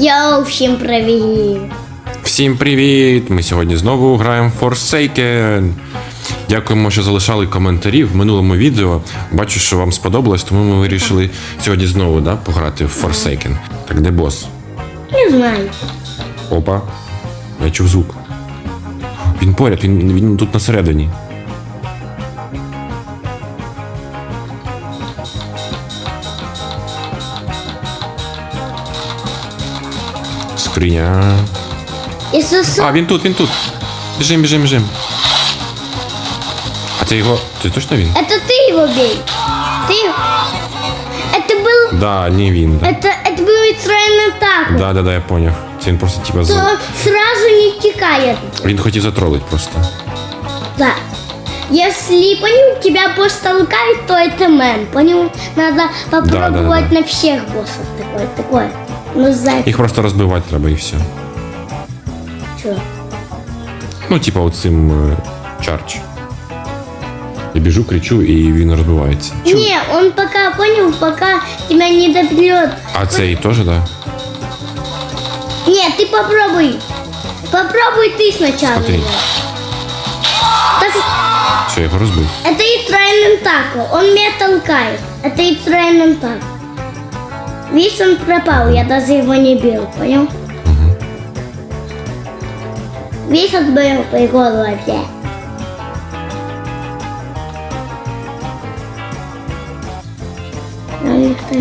Йоу, всім привіт! Всім привіт! Ми сьогодні знову граємо в Forsaken. Дякуємо, що залишали коментарі в минулому відео. Бачу, що вам сподобалось, тому ми вирішили сьогодні знову да, пограти в Forsaken. Так, де бос? Не знаю. Опа. Я чув звук. Він поряд, він, він тут на середині. Скриня. Ісус, А, він тут, він тут. Біжим, біжим, біжим. А це його. Це точно він? это ты его бей. Ты... Это был... Да, не він. Да, Это, это был Мицраин атаку. да, да, да я поняв. Це він просто типа То з... сразу не текает. Він хотів затролить просто. Да. Если, понял, тебя босс толкает, то это мэн, понял? Надо попробовать да, да. на всех боссов такое, такое. Ну, за Їх просто розбивати треба і все. что? Ну, типа оцим е, чардж. Я біжу, кричу, і він розбивається. Не, он пока, понял, пока тебя не добьет. А цей теж, да? Нет, ты попробуй. Попробуй ты сначала. Смотри. Так, Все, я його розбив. это Ицраин Тако. Он меня толкает. Это Ицраин Тако. Видишь, он пропал. Я даже его не бил, понял? Видишь, отбил по голове.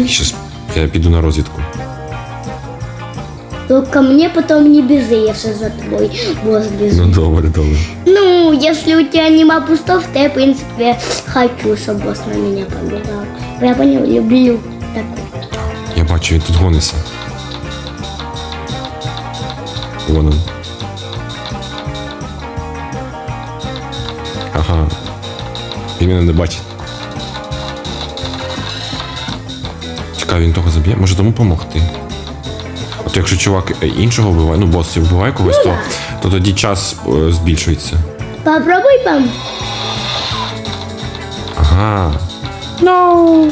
Щас я піду на розвідку. Только мне потом не бежи, если за тобой босс бежит. Ну добре, добре. Ну, если у тебя нема пустов, то я, в принципе, хочу, чтобы босс на меня побежал. Я понял, люблю. Я бачу, він тут гониться. Вон он. Ага. Він мене не бачить. Чекай, він того заб'є. Може тому помогти. От якщо чувак е, іншого вбиває, ну бос вбиває когось, то, то тоді час е, збільшується. Попробуй пом. Ага. No.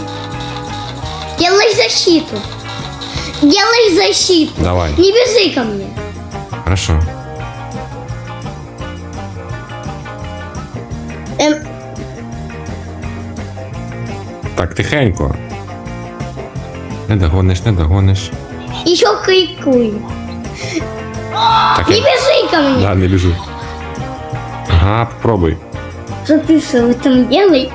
Делай защиту. Делай защиту. Давай. Не бежи ко мне. Хорошо. Эм, Так, тихенько. Не догониш, не догониш. еще крикуй. Так, Не я... бежи ко мне. Да, не біжу. Ага, попробуй. Что ты что вы там делаешь?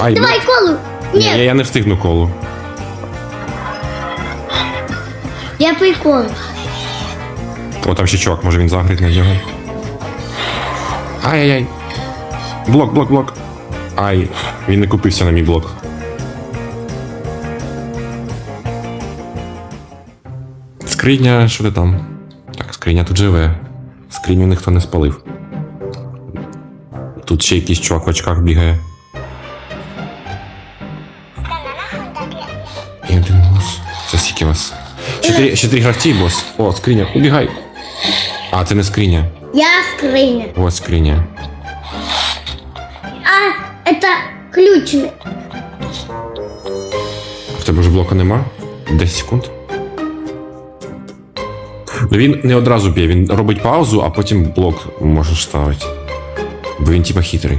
Ай, Давай колу. Ні, я, я не встигну колу. я прикол. О, там ще чувак, може він загрить на нього. Ай-яй-яй. Блок, блок, блок. Ай, він не купився на мій блок. Скриня, що ти там? Так, скриня тут живе. Скриню ніхто не спалив. Тут ще якийсь чувак в очках бігає. Чотири, чотири гравці, бос. О, скриня, убігай. А, це не скриня. Я скрыня. Ось скриня. А, это ключ. В тебе вже блока нема? 10 секунд. Ну він не одразу б'є, він робить паузу, а потім блок можеш ставити. Бо він типа хитрий.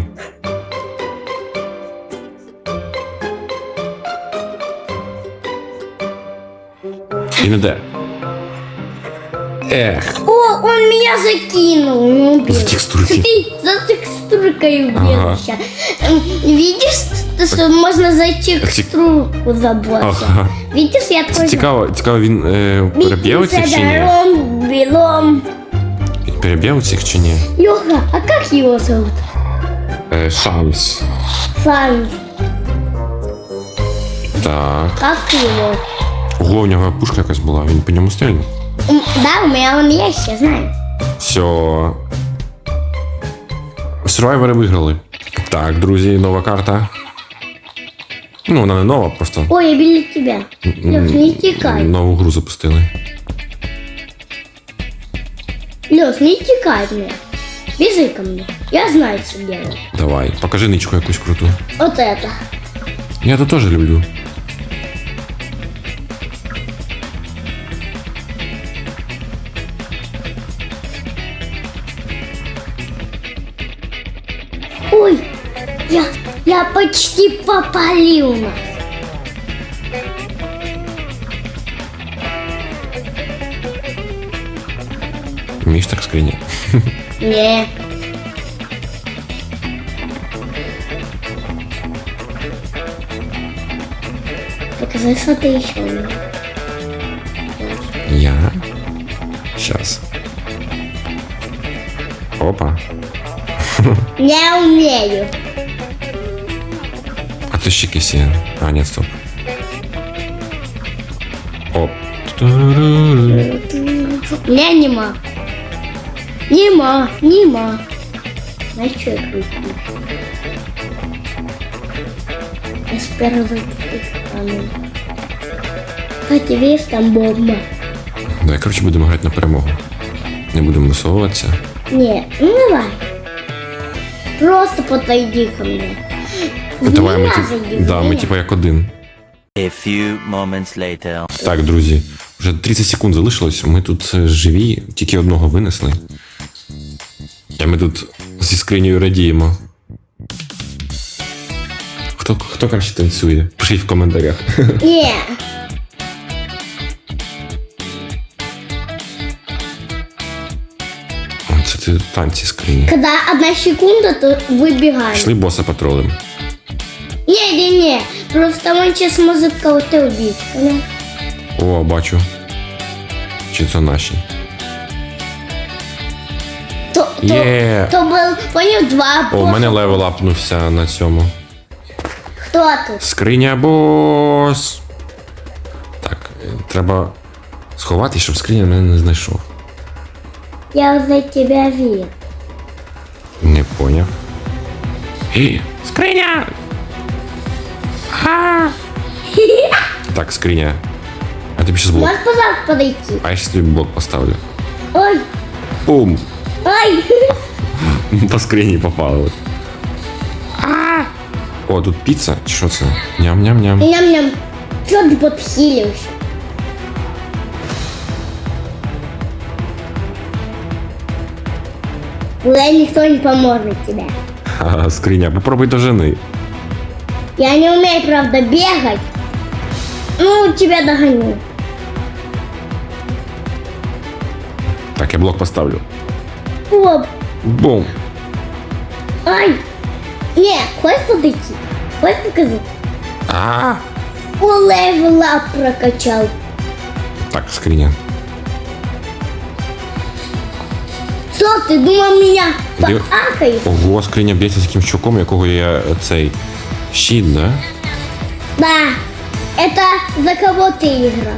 Він іде. Ех, О, он меня закинул. Ну, блин. За текстурки. Ты за текстуркой Ага. убежища. Видишь, что можно за текстурку заботиться? Ага. Видишь, я це тоже... цікаво, цікаво, він е, переб'є у цих чи ні? Белом, белом. Він переб'є у цих чи ні? Леха, а как его зовут? Е, шанс. Фан. Так. Как его? Ого, у нього пушка якась була, він по ньому стрільнув. Да, у меня он есть, я знаю. Все. Сурвайвери виграли. Так, друзі, нова карта. Ну, вона не нова, просто Ой, я біля тебя. Лех, не текай. нову гру запустили. Лех, не текай от меня. Бежи ко мне. Я знаю, что делать. Давай, покажи ничку якусь круту. Вот это. Я то теж люблю. Я, я почти попалил нас. Вмієш так скриня? Не. Покажи, что ты еще умеешь. Я. Щас. Опа. Не умею. А ти ще. А, ні, стоп. Оп. Не, нема. Нема, нема. Знаешь, что я крутил? Я с первой стороны. Кстати, видишь, там бомба. Давай, коротше, будемо грати на перемогу. Не будемо висовуватися. Не, ну давай. Просто подойди ко мне. Давай ми, тип... да, ми типа як один. A few moments later. Так, друзі, вже 30 секунд залишилось. Ми тут е, живі, тільки одного винесли. І ми тут зі скринею радіємо. Хто, хто краще танцює? Пишіть в коментарях. Не. Це ти танці скрині. Когда одна секунда, то выбегаем. Пішли боса патролем. Не-не-не. Просто он сейчас может кого-то О, бачу. Чи це наші? То, то, Є. то был, понял, два О, у босса. мене левел апнувся на цьому. Кто тут? Скриня бос. Так, е, треба сховати, щоб скриня мене не знайшов. Я за тебя вижу. Не поняв. Скриня! А! Так, скриня. А тобі щас блок. Можешь, пожалуйста, подойти? А я щас тобі блок поставлю. Ой, Пум! ой. По скрині попало. От. А! О, тут піца? Чи що це? Ням-ням-ням. Ням-ням. Что ты подхилишь? Уже никто не поможет тебе. Ха, скриня, попробуй до жени. Я не умею, правда, бегать. Ну, тебя догоню. Так, я блок поставлю. Оп. Бум! Ай. Не, хочешь подойти? Хочешь показать? А! О, левел ап прокачал. Так, скриня. Что, ты думал меня Где- поакаешь? Ого, скриня б'ється з якимсь чуваком, якого я е, цей. Щит, да? Да. Это за кого ты играл?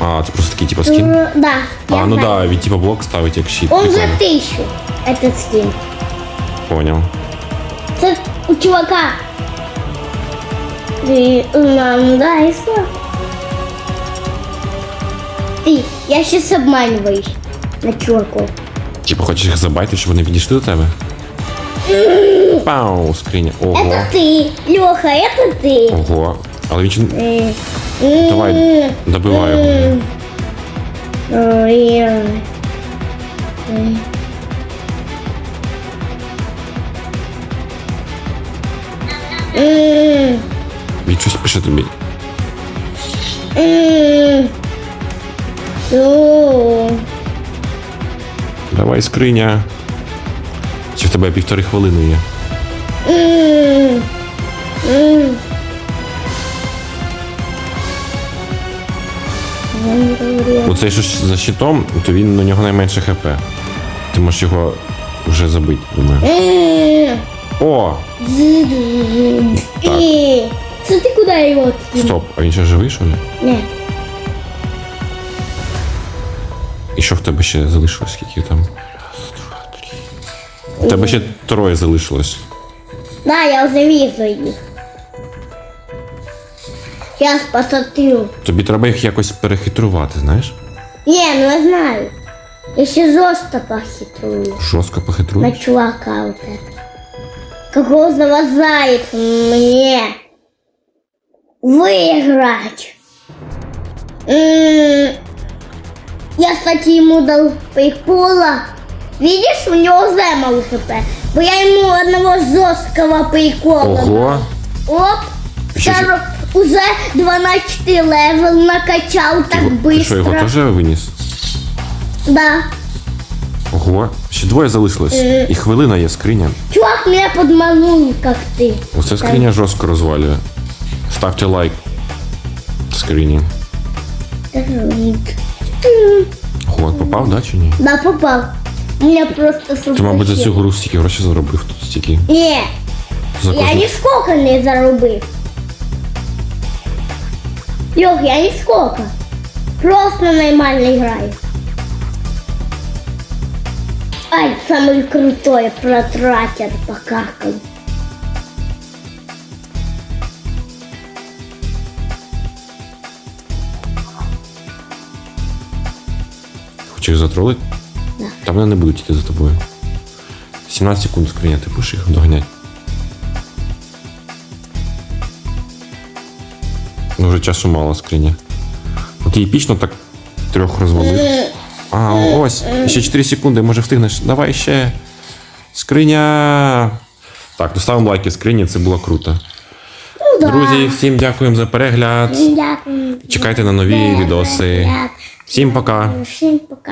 А, це просто такий, типа, скін. М, Да. я А, ну знаю. да, він типа блок ставить як щит. Он за Прикольно. тысячу, этот скин. Понял. Это у чувака. Ты нам нравится? Ты, я сейчас обманываюсь на чуваков. Типа хочеш їх забайти, щоб вони підійшли до тебе? Пау, скриня. Ого. Это ты, Леха, это ты. Ого. Але він чи... М, м, Давай, добивай його. м. Ой, ой. Ой. М, Він щось пише тобі. м. О. Давай, скриня. Тебе півтори хвилини є? М, м. Оцей що за щитом, то він на нього найменше хп. Ти можеш його вже забити, думаю. О! Что ты куда его откинул? Стоп, а він ще живий, що ли? Не. І що в тебе ще залишилось? Скільки там? Тебе ще троє залишилось. Да, я уже вижу их. Сейчас посмотрю. Тобі треба їх якось перехитрувати, знаєш? Не, ну я знаю. Я ще жестко похитрую. Жорстко На похитруєш. чувака вот это. Как он завозает мне выиграть. М, Я, кстати, ему дал фейкпула. Видишь, у него мало хп. Бо я ему одного жесткого прикола. Ого. Оп. Що ж- Второ- Уже 12 левел накачал так Ти що, його быстро. теж виніс? Да. Ого. Ще двоє залишилось. Е. І хвилина є скриня. Чувак меня подманул, как ты. Оце скриня жорстко розвалює. Ставте лайк. Скрині. Ого, попав, да, чи ні? Да, попал. Меня просто Ти, мабуть, за цю супер. гру стільки грошей заробив тут стільки. За я кожну- не заробив. Лех, я нисколько. Просто нормально играю. Ай, самый крутой протратер покакал. Хочеш затролити? Та вони не будуть йти за тобою. 17 секунд скриня, ти будеш їх доганять. Ну, вже часу мало скриня. От епічно так трьох розвалив. А, ось. Ще 4 секунди, може встигнеш. Давай ще. Скриня. Так, ну ставимо лайки скрині, це було круто. Ну. Друзі, всім дякуємо за перегляд. Чекайте на нові відоси. Всім пока. Всім пока.